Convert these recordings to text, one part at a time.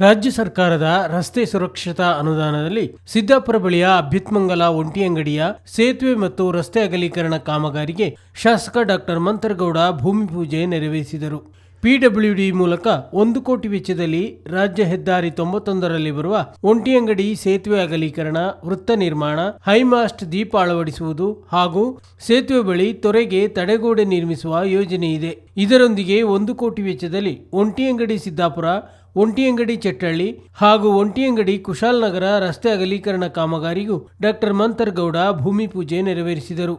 ರಾಜ್ಯ ಸರ್ಕಾರದ ರಸ್ತೆ ಸುರಕ್ಷತಾ ಅನುದಾನದಲ್ಲಿ ಸಿದ್ದಾಪುರ ಬಳಿಯ ಅಭ್ಯುತ್ಮಂಗಲ ಒಂಟಿಯಂಗಡಿಯ ಸೇತುವೆ ಮತ್ತು ರಸ್ತೆ ಅಗಲೀಕರಣ ಕಾಮಗಾರಿಗೆ ಶಾಸಕ ಡಾಕ್ಟರ್ ಮಂತರಗೌಡ ಭೂಮಿ ಪೂಜೆ ನೆರವೇರಿಸಿದರು. ಪಿಡಬ್ಲ್ಯೂಡಿ ಮೂಲಕ ಒಂದು ಕೋಟಿ ವೆಚ್ಚದಲ್ಲಿ ರಾಜ್ಯ ಹೆದ್ದಾರಿ ತೊಂಬತ್ತೊಂದರಲ್ಲಿ ಬರುವ ಒಂಟಿಯಂಗಡಿ ಸೇತುವೆ ಅಗಲೀಕರಣ, ವೃತ್ತ ನಿರ್ಮಾಣ, ಹೈಮಾಸ್ಟ್ ದೀಪ ಅಳವಡಿಸುವುದು ಹಾಗೂ ಸೇತುವೆ ಬಳಿ ತೊರೆಗೆ ತಡೆಗೋಡೆ ನಿರ್ಮಿಸುವ ಯೋಜನೆ ಇದೆ. ಇದರೊಂದಿಗೆ ಒಂದು ಕೋಟಿ ವೆಚ್ಚದಲ್ಲಿ ಒಂಟಿಯಂಗಡಿ ಸಿದ್ದಾಪುರ, ಒಂಟಿಯಂಗಡಿ ಚಟ್ಟಳ್ಳಿ ಹಾಗೂ ಒಂಟಿಯಂಗಡಿ ಕುಶಾಲನಗರ ರಸ್ತೆ ಅಗಲೀಕರಣ ಕಾಮಗಾರಿಗೂ ಡಾಕ್ಟರ್ ಮಂತರ್ಗೌಡ ಭೂಮಿ ಪೂಜೆ ನೆರವೇರಿಸಿದರು.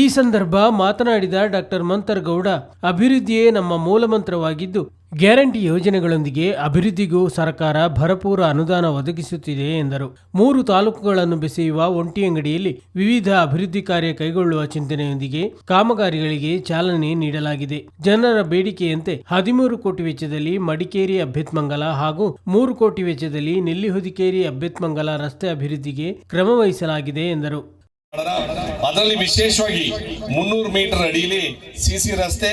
ಈ ಸಂದರ್ಭ ಮಾತನಾಡಿದ ಡಾಕ್ಟರ್ ಮಂತರ್ಗೌಡ, ಅಭಿವೃದ್ಧಿಯೇ ನಮ್ಮ ಮೂಲಮಂತ್ರವಾಗಿದ್ದು, ಗ್ಯಾರಂಟಿ ಯೋಜನೆಗಳೊಂದಿಗೆ ಅಭಿವೃದ್ಧಿಗೂ ಸರ್ಕಾರ ಭರಪೂರ ಅನುದಾನ ಒದಗಿಸುತ್ತಿದೆ, ಎಂದರು. ಮೂರು ತಾಲೂಕುಗಳನ್ನು ಬೆಸೆಯುವ ಒಂಟಿ ಅಂಗಡಿಯಲ್ಲಿ ವಿವಿಧ ಅಭಿವೃದ್ಧಿ ಕಾರ್ಯ ಕೈಗೊಳ್ಳುವ ಚಿಂತನೆಯೊಂದಿಗೆ ಕಾಮಗಾರಿಗಳಿಗೆ ಚಾಲನೆ ನೀಡಲಾಗಿದೆ. ಜನರ ಬೇಡಿಕೆಯಂತೆ ಹದಿಮೂರು ಕೋಟಿ ವೆಚ್ಚದಲ್ಲಿ ಮಡಿಕೇರಿ ಅಭ್ಯತ್ಮಂಗಲ ಹಾಗೂ ಮೂರು ಕೋಟಿ ವೆಚ್ಚದಲ್ಲಿ ನೆಲ್ಲಿಹುದಿಕೇರಿ ಅಭ್ಯತ್ಮಂಗಲ ರಸ್ತೆ ಅಭಿವೃದ್ಧಿಗೆ ಕ್ರಮ ವಹಿಸಲಾಗಿದೆ, ಎಂದರು. ಅದರಲ್ಲಿ ವಿಶೇಷವಾಗಿ ಮುನ್ನೂರು ಮೀಟರ್ ಅಡಿಯಲ್ಲಿ ಸಿ ಸಿ ರಸ್ತೆ,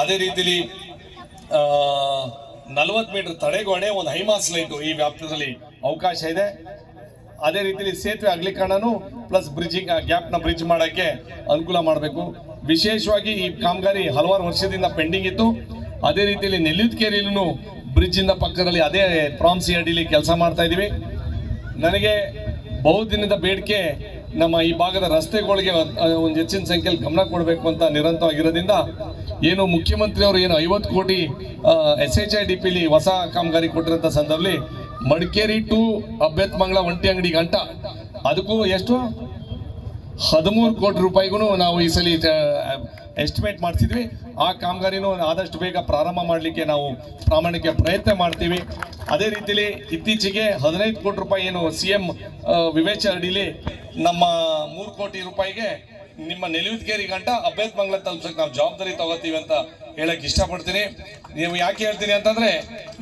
ಅದೇ ರೀತಿಲಿ ನಲವತ್ತು ಮೀಟರ್ ತಡೆಗೋಡೆ, ಒಂದು ಹೈಮಾಸ್ ಲೈಟು ಈ ವ್ಯಾಪ್ತಿಯಲ್ಲಿ ಅವಕಾಶ ಇದೆ. ಅದೇ ರೀತಿಲಿ ಸೇತುವೆ ಅಗಲೀಕರಣನು ಪ್ಲಸ್ ಬ್ರಿಡ್ಜಿಂಗ್ ಗ್ಯಾಪ್ನ ಬ್ರಿಡ್ಜ್ ಮಾಡೋಕ್ಕೆ ಅನುಕೂಲ ಮಾಡಬೇಕು. ವಿಶೇಷವಾಗಿ ಈ ಕಾಮಗಾರಿ ಹಲವಾರು ವರ್ಷದಿಂದ ಪೆಂಡಿಂಗ್ ಇತ್ತು. ಅದೇ ರೀತಿಯಲ್ಲಿ ನೆಲ್ಲಿದ್ಕೇರಿಯಲ್ಲೂ ಬ್ರಿಡ್ಜಿಂದ ಪಕ್ಕದಲ್ಲಿ ಅದೇ ಪ್ರಾಮ್ಸಿ ಅಡಿಲಿ ಕೆಲಸ ಮಾಡ್ತಾ ಇದ್ದೀವಿ. ನನಗೆ ಬಹುದಿನದ ಬೇಡಿಕೆ ನಮ್ಮ ಈ ಭಾಗದ ರಸ್ತೆಗಳಿಗೆ ಒಂದು ಹೆಚ್ಚಿನ ಸಂಖ್ಯೆಯಲ್ಲಿ ಗಮನ ಕೊಡಬೇಕು ಅಂತ ನಿರಂತರವಾಗಿರೋದ್ರಿಂದ ಏನು ಮುಖ್ಯಮಂತ್ರಿ ಅವರು ಏನು ಐವತ್ತು ಕೋಟಿ ಎಸ್ ಎಚ್ ಐ ಡಿ ಪಿಲಿ ಹೊಸ ಕಾಮಗಾರಿ ಕೊಟ್ಟಿರೋಂಥ ಸಂದರ್ಭದಲ್ಲಿ ಮಡಿಕೇರಿ ಟು ಅಭ್ಯತ್ಮಂಗ್ಲ ಒಂಟಿ ಅಂಗಡಿ ಗಂಟ. ಅದಕ್ಕೂ ಎಷ್ಟು? ಹದಿಮೂರು ಕೋಟಿ ರೂಪಾಯಿಗೂ ನಾವು ಈ ಸಲ ಎಸ್ಟಿಮೇಟ್ ಮಾಡ್ತಿದ್ವಿ ಆ ಕಾಮಗಾರಿನೂ ಆದಷ್ಟು ಬೇಗ ಪ್ರಾರಂಭ ಮಾಡಲಿಕ್ಕೆ ನಾವು ಪ್ರಾಮಾಣಿಕ ಪ್ರಯತ್ನ ಮಾಡ್ತೀವಿ. ಅದೇ ರೀತಿಲಿ ಇತ್ತೀಚೆಗೆ ಹದಿನೈದು ಕೋಟಿ ರೂಪಾಯಿ ಏನು ಸಿ ಎಂ ವಿವೇಚ ಅಡಿಲಿ ನಮ್ಮ ಮೂರು ಕೋಟಿ ರೂಪಾಯಿಗೆ ನಿಮ್ಮ ನೆಲುವಿದ್ಗೇರಿ ಗಂಟ ಅಭ್ಯರ್ಥಿ ಮಂಗಳ ತಲುಪ್ಸಕ್ಕೆ ನಾವು ಜವಾಬ್ದಾರಿ ತಗೋತೀವಿ ಅಂತ ಹೇಳಕ್ ಇಷ್ಟಪಡ್ತೀನಿ. ನೀವು ಯಾಕೆ ಹೇಳ್ತೀನಿ ಅಂತಂದ್ರೆ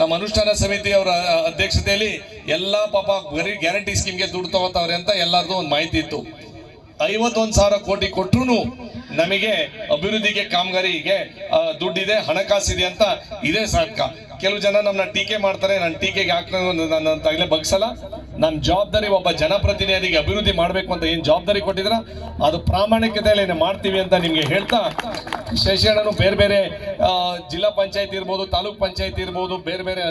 ನಮ್ಮ ಅನುಷ್ಠಾನ ಸಮಿತಿ ಅವರ ಅಧ್ಯಕ್ಷತೆಯಲ್ಲಿ ಎಲ್ಲ ಪಾಪ ಗ್ಯಾರಂಟಿ ಸ್ಕೀಮ್ಗೆ ದುಡ್ಡು ತಗೋತಾವ್ರೆ ಅಂತ ಎಲ್ಲರದು ಒಂದು ಮಾಹಿತಿ ಇತ್ತು. ಐವತ್ತೊಂದು ಸಾವಿರ ಕೋಟಿ ಕೊಟ್ಟರು ನಮಗೆ ಅಭಿವೃದ್ಧಿಗೆ, ಕಾಮಗಾರಿಗೆ ದುಡ್ಡಿದೆ, ಹಣಕಾಸಿದೆ ಅಂತ ಇದೇ ಸಾಧಕ. ಕೆಲವು ಜನ ನಮ್ಮನ್ನ ಟೀಕೆ ಮಾಡ್ತಾರೆ ನನ್ನ ಟೀಕೆಗೆ ಹಾಕ್ತಾರೆ ನನ್ನ ತಗಲೇ ಬಗ್ಸಲ್ಲ. ನಮ್ಮ ಜವಾಬ್ದಾರಿ ಒಬ್ಬ ಜನಪ್ರತಿನಿಧಿಗೆ ಅಭಿವೃದ್ಧಿ ಮಾಡಬೇಕು ಅಂತ ಏನು ಜವಾಬ್ದಾರಿ ಕೊಟ್ಟಿದ್ರ? ಅದು ಪ್ರಾಮಾಣಿಕತೆಯಲ್ಲಿ ಮಾಡ್ತೀವಿ ಅಂತ ನಿಮಗೆ ಹೇಳ್ತಾ ಶಶಿಯಣ್ಣನು ಬೇರೆ ಬೇರೆ ಜಿಲ್ಲಾ ಪಂಚಾಯತ್ ಇರ್ಬೋದು, ತಾಲೂಕ್ ಪಂಚಾಯತ್ ಇರ್ಬೋದು, ಬೇರೆ ಬೇರೆ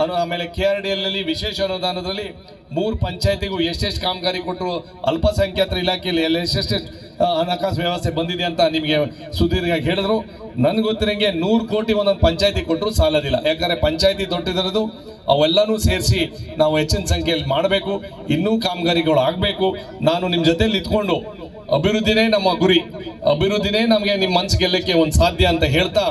ಅನು- ಆಮೇಲೆ ಕೆ ಆರ್ ಡಿ ಎಲ್ನಲ್ಲಿ ವಿಶೇಷ ಅನುದಾನದಲ್ಲಿ ಮೂರು ಪಂಚಾಯತಿಗೂ ಎಷ್ಟೆಷ್ಟು ಕಾಮಗಾರಿ ಕೊಟ್ಟರು ಅಲ್ಪಸಂಖ್ಯಾತರ ಇಲಾಖೆಯಲ್ಲಿ ಎಷ್ಟೆಷ್ಟು ಹಣಕಾಸು ವ್ಯವಸ್ಥೆ ಬಂದಿದೆ ಅಂತ ನಿಮಗೆ ಸುದೀರ್ಘ ಹೇಳಿದ್ರು. ನನ್ಗೆ ಗೊತ್ತಿರಂಗೆ ನೂರು ಕೋಟಿ ಒಂದೊಂದು ಪಂಚಾಯತಿ ಕೊಟ್ಟರು ಸಾಲದಿಲ್ಲ. ಯಾಕಂದ್ರೆ ಪಂಚಾಯತಿ ದೊಡ್ಡದಿರೋದು, ಅವೆಲ್ಲನೂ ಸೇರಿಸಿ ನಾವು ಹೆಚ್ಚಿನ ಸಂಖ್ಯೆಯಲ್ಲಿ ಮಾಡಬೇಕು, ಇನ್ನೂ ಕಾಮಗಾರಿಗಳು ಆಗಬೇಕು. ನಾನು ನಿಮ್ಮ ಜೊತೆಲಿ ಇದ್ಕೊಂಡು ಅಭಿವೃದ್ಧಿನೇ ನಮ್ಮ ಗುರಿ. ಅಭಿವೃದ್ಧಿನೇ ನಮಗೆ ನಿಮ್ಮ ಮನಸ್ಸು ಗೆಲ್ಲಕ್ಕೆ ಒಂದು ಸಾಧ್ಯ ಅಂತ ಹೇಳ್ತಾ,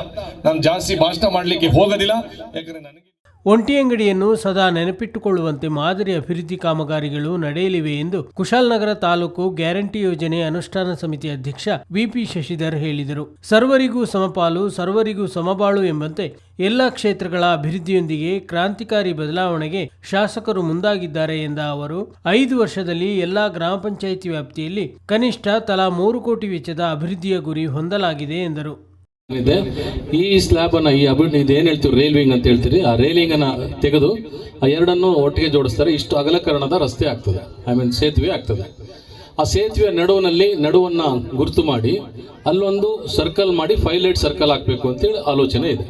ನಾನು ಜಾಸ್ತಿ ಭಾಷಣ ಮಾಡಲಿಕ್ಕೆ ಹೋಗೋದಿಲ್ಲ. ಯಾಕಂದ್ರೆ ನನಗೆ ಒಂಟಿಯಂಗಡಿಯನ್ನು ಸದಾ ನೆನಪಿಟ್ಟುಕೊಳ್ಳುವಂತೆ ಮಾದರಿ ಅಭಿವೃದ್ಧಿ ಕಾಮಗಾರಿಗಳು ನಡೆಯಲಿವೆ ಎಂದು ಕುಶಾಲನಗರ ತಾಲೂಕು ಗ್ಯಾರಂಟಿ ಯೋಜನೆ ಅನುಷ್ಠಾನ ಸಮಿತಿ ಅಧ್ಯಕ್ಷ ವಿಪಿ ಶಶಿಧರ್ ಹೇಳಿದರು. ಸರ್ವರಿಗೂ ಸಮಪಾಲು, ಸರ್ವರಿಗೂ ಸಮಬಾಳು ಎಂಬಂತೆ ಎಲ್ಲ ಕ್ಷೇತ್ರಗಳ ಅಭಿವೃದ್ಧಿಯೊಂದಿಗೆ ಕ್ರಾಂತಿಕಾರಿ ಬದಲಾವಣೆಗೆ ಶಾಸಕರು ಮುಂದಾಗಿದ್ದಾರೆ ಎಂದ ಅವರು, ಐದು ವರ್ಷದಲ್ಲಿ ಎಲ್ಲಾ ಗ್ರಾಮ ಪಂಚಾಯಿತಿ ವ್ಯಾಪ್ತಿಯಲ್ಲಿ ಕನಿಷ್ಠ ತಲಾ ಮೂರು ಕೋಟಿ ವೆಚ್ಚದ ಅಭಿವೃದ್ಧಿಯ ಗುರಿ ಹೊಂದಲಾಗಿದೆ ಎಂದರು. ಇದೆ. ಈ ಸ್ಲ್ಯಾಬ್ ಅನ್ನ, ಈ ಅಭಿವೃದ್ಧಿ ಇದೇನು ಹೇಳ್ತೀವಿ? ರೈಲ್ವಿಂಗ್ ಅಂತ ಹೇಳ್ತೀರಿ. ಆ ರೈಲಿಂಗ್ ಅನ್ನ ತೆಗೆದು, ಆ ಎರಡನ್ನು ಒಟ್ಟಿಗೆ ಜೋಡಿಸ್ತಾರೆ. ಇಷ್ಟು ಅಗಲಕರಣದ ರಸ್ತೆ ಆಗ್ತದೆ. ಐ ಮೀನ್ ಸೇತುವೆ ಆಗ್ತದೆ. ಆ ಸೇತುವೆ ನಡುವಿನಲ್ಲಿ ನಡುವನ್ನ ಗುರುತು ಮಾಡಿ, ಅಲ್ಲೊಂದು ಸರ್ಕಲ್ ಮಾಡಿ ಫೈವ್ ಲೈಟ್ ಸರ್ಕಲ್ ಹಾಕ್ಬೇಕು ಅಂತೇಳಿ ಆಲೋಚನೆ ಇದೆ.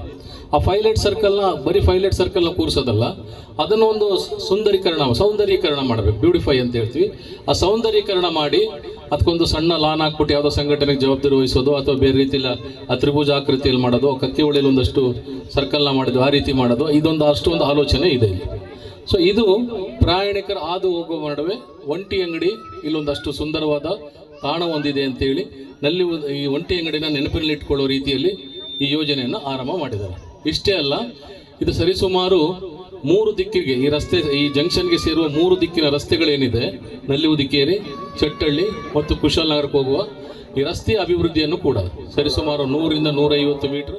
ಆ ಫೈಲೈಟ್ ಲೈಟ್ ಸರ್ಕಲ್ನ, ಬರೀ ಫೈಲೈಟ್ ಲೈಟ್ ಸರ್ಕಲ್ನ ಕೂರಿಸೋದಲ್ಲ ಅದನ್ನು ಒಂದು ಸುಂದರೀಕರಣ, ಸೌಂದರ್ಯೀಕರಣ ಮಾಡಬೇಕು, ಬ್ಯೂಟಿಫೈ ಅಂತ ಹೇಳ್ತೀವಿ. ಆ ಸೌಂದರ್ಯೀಕರಣ ಮಾಡಿ ಅದಕ್ಕೊಂದು ಸಣ್ಣ ಲಾನ್ ಹಾಕ್ಬಿಟ್ಟು ಯಾವುದೋ ಸಂಘಟನೆಗೆ ಜವಾಬ್ದಾರಿ ವಹಿಸೋದು, ಅಥವಾ ಬೇರೆ ರೀತಿಯಲ್ಲಿ ಆ ತ್ರಿಭುಜ ಆಕೃತಿಯಲ್ಲಿ ಮಾಡೋದು ಕತ್ತಿ ಒಳ್ಳೆಯಲ್ಲಿ ಒಂದಷ್ಟು ಸರ್ಕಲ್ನ ಮಾಡೋದು ಆ ರೀತಿ ಮಾಡೋದು, ಇದೊಂದು ಅಷ್ಟೊಂದು ಆಲೋಚನೆ ಇದೆ ಇಲ್ಲಿ. ಸೊ ಇದು ಪ್ರಯಾಣಿಕರು ಹಾದು ಹೋಗುವ ನಡುವೆ ಒಂಟಿ ಅಂಗಡಿ, ಇಲ್ಲೊಂದಷ್ಟು ಸುಂದರವಾದ ತಾಣ ಹೊಂದಿದೆ ಅಂತೇಳಿ, ನಲ್ಲಿ ಈ ಒಂಟಿ ಅಂಗಡಿನ ನೆನಪಿನಲ್ಲಿ ಇಟ್ಕೊಳ್ಳೋ ರೀತಿಯಲ್ಲಿ ಈ ಯೋಜನೆಯನ್ನು ಆರಂಭ ಮಾಡಿದ್ದಾರೆ. ಇಷ್ಟೇ ಅಲ್ಲ, ಇದು ಸರಿಸುಮಾರು ಮೂರು ದಿಕ್ಕಿಗೆ, ಈ ರಸ್ತೆ, ಈ ಜಂಕ್ಷನ್ಗೆ ಸೇರುವ ಮೂರು ದಿಕ್ಕಿನ ರಸ್ತೆಗಳೇನಿದೆ, ನಲ್ಲಿ ಉದಿಕೇರಿ, ಚಟ್ಟಳ್ಳಿ ಮತ್ತು ಕುಶಾಲನಗರಕ್ಕೆ ಹೋಗುವ ಈ ರಸ್ತೆ ಅಭಿವೃದ್ಧಿಯನ್ನು ಕೂಡ ಸರಿಸುಮಾರು ನೂರಿಂದ ನೂರೈವತ್ತು ಮೀಟರ್.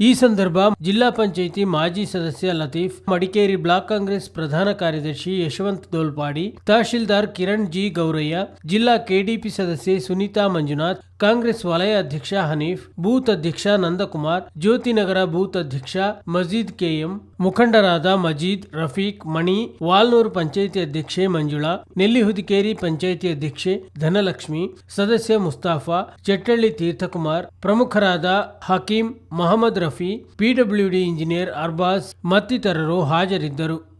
ಈ ಸಂದರ್ಭ ಜಿಲ್ಲಾ ಪಂಚಾಯಿತಿ ಮಾಜಿ ಸದಸ್ಯ ಲತೀಫ್, ಮಡಿಕೇರಿ ಬ್ಲಾಕ್ ಕಾಂಗ್ರೆಸ್ ಪ್ರಧಾನ ಕಾರ್ಯದರ್ಶಿ ಯಶವಂತ್ ದೋಲ್ಪಾಡಿ, ತಹಶೀಲ್ದಾರ್ ಕಿರಣ್ ಜಿ ಗೌರಯ್ಯ, ಜಿಲ್ಲಾ ಕೆಡಿಪಿ ಸದಸ್ಯೆ ಸುನೀತಾ ಮಂಜುನಾಥ್ ಕಾಂಗ್ರೆಸ್ ವಲಯ ಅಧ್ಯಕ್ಷ ಹನೀಫ್, ಬೂತ್ ಅಧ್ಯಕ್ಷ ನಂದಕುಮಾರ್, ಜ್ಯೋತಿನಗರ ಬೂತ್ ಅಧ್ಯಕ್ಷ ಮಜೀದ್ ಕೆಎಂ, ಮುಖಂಡರಾದ ಮಜೀದ್, ರಫೀಕ್, ಮಣಿ, ವಾಲ್ನೂರು ಪಂಚಾಯಿತಿ ಅಧ್ಯಕ್ಷೆ ಮಂಜುಳಾ ನೆಲ್ಲಿಹುದಿಕೇರಿ ಪಂಚಾಯಿತಿ ಅಧ್ಯಕ್ಷೆ ಧನಲಕ್ಷ್ಮಿ, ಸದಸ್ಯ ಮುಸ್ತಾಫಾ, ಚಟ್ಟಳ್ಳಿ ತೀರ್ಥಕುಮಾರ್, ಪ್ರಮುಖರಾದ ಹಕೀಂ, ಮೊಹಮ್ಮದ್ ರಫಿ ಪಿಡಬ್ಲ್ಯೂಡಿ ಇಂಜಿನಿಯರ್ ಅರ್ಬಾಸ್ ಮತ್ತಿತರರು ಹಾಜರಿದ್ದರು.